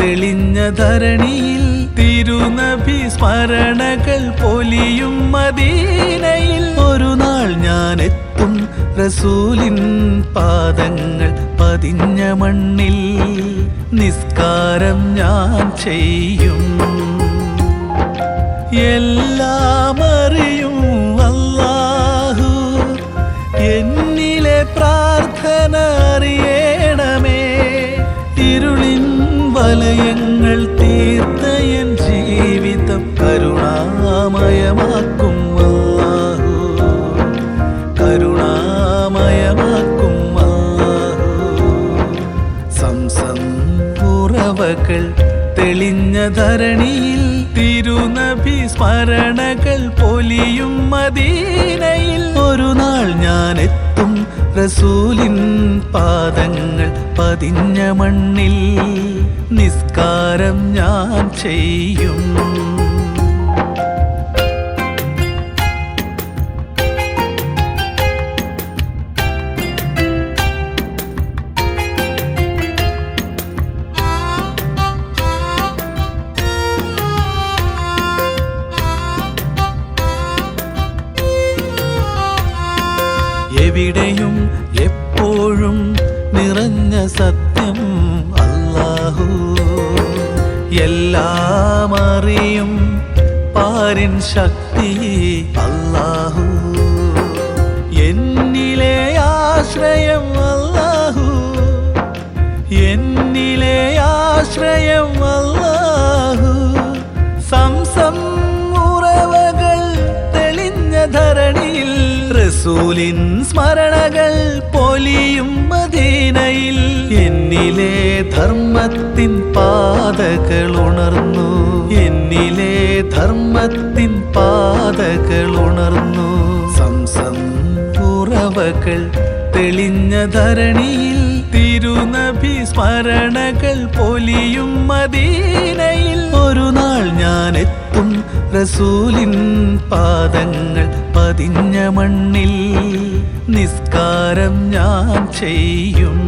തെളിഞ്ഞ ധരണിയിൽ തിരുനഭി സ്മരണകൾ പൊലിയും മദീനയിൽ. ഒരു നാൾ ഞാൻ എത്തും റസൂലിൻ പാദങ്ങൾ പതിഞ്ഞ മണ്ണിൽ. നിസ്കാരം ഞാൻ ചെയ്യും. എല്ലാം അറിയും. ഉറവകൾ തെളിഞ്ഞ ധരണിയിൽ തിരുനഭി സ്മരണകൾ പൊലിയും മദീനയിൽ. ഒരു നാൾ ഞാൻ എത്തും റസൂലിൻ പാദങ്ങൾ പതിഞ്ഞ മണ്ണിൽ. നിസ്കാരം ഞാൻ ചെയ്യും. എവിടെയും എപ്പോഴും നിറഞ്ഞ സത്യം അല്ലാഹു. എല്ലാം അറിയും പാരിൻ ശക്തി അല്ലാഹു. എന്നിലെ ആശ്രയം അല്ലാഹു. എന്നിലെ ആശ്രയം അല്ലാഹു. സംസം റസൂലിൻ സ്മരണകൾ പൊലിയും മദീനയിൽ. എന്നിലെ ധർമ്മത്തിൻ പാതകൾ ഉണർന്നു. എന്നിലെ ധർമ്മത്തിൻ പാതകൾ ഉണർന്നു. സംസം ഉറവകൾ തെളിഞ്ഞ ധരണിയിൽ. തിരുനഭി സ്മരണകൾ പൊലിയും മദീനയിൽ. ഒരു നാൾ ഞാൻ എത്തും റസൂലിൻ പാദങ്ങൾ പതിഞ്ഞ മണ്ണിൽ നിസ്കാരം ഞാൻ ചെയ്യും.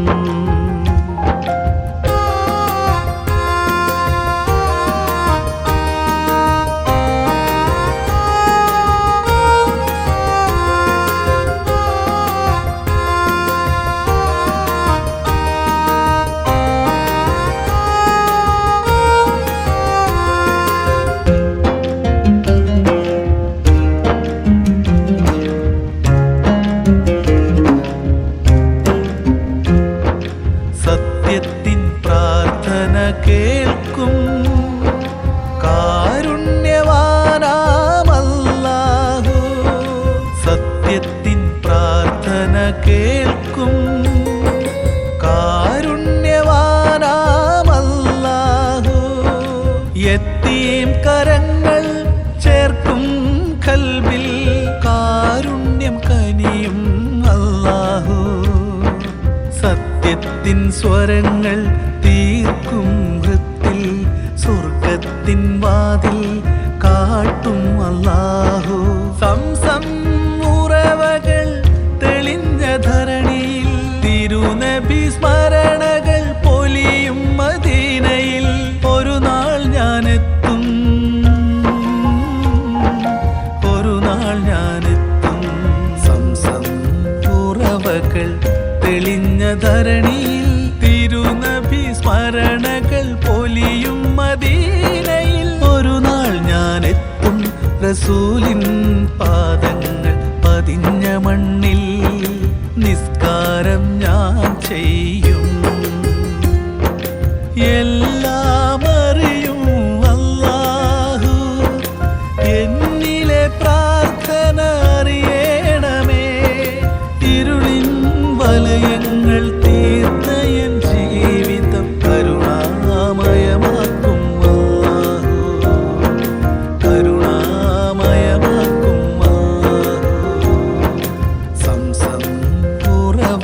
എത്തിയും ചേർക്കും കൽവിൽ കാരുണ്യം കനിയും അല്ലാഹു. സത്യത്തിൻ സ്വരങ്ങൾ സ്മരണകൾ പൊലിയും മദീനയിൽ ഒരു നാൾ ഞാൻ എത്തും റസൂലിൻ പാദങ്ങൾ പതിഞ്ഞ മണ്ണിൽ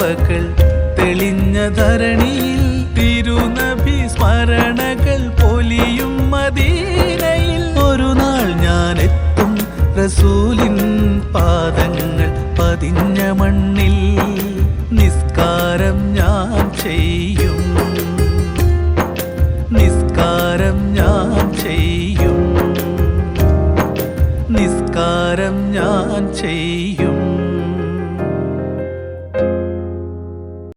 പാതകൾ തെളിഞ്ഞ ധരണിയിൽ തിരുനബി സ്മരണകൾ പൊലിയും മദീനയിൽ. ഒരു നാൾ ഞാൻ എത്തും റസൂലിൻ പാദങ്ങൾ പതിഞ്ഞ മണ്ണിൽ. നിസ്കാരം ഞാൻ ചെയ്യും. നിസ്കാരം ഞാൻ ചെയ്യും. നിസ്കാരം ഞാൻ ചെയ്യും.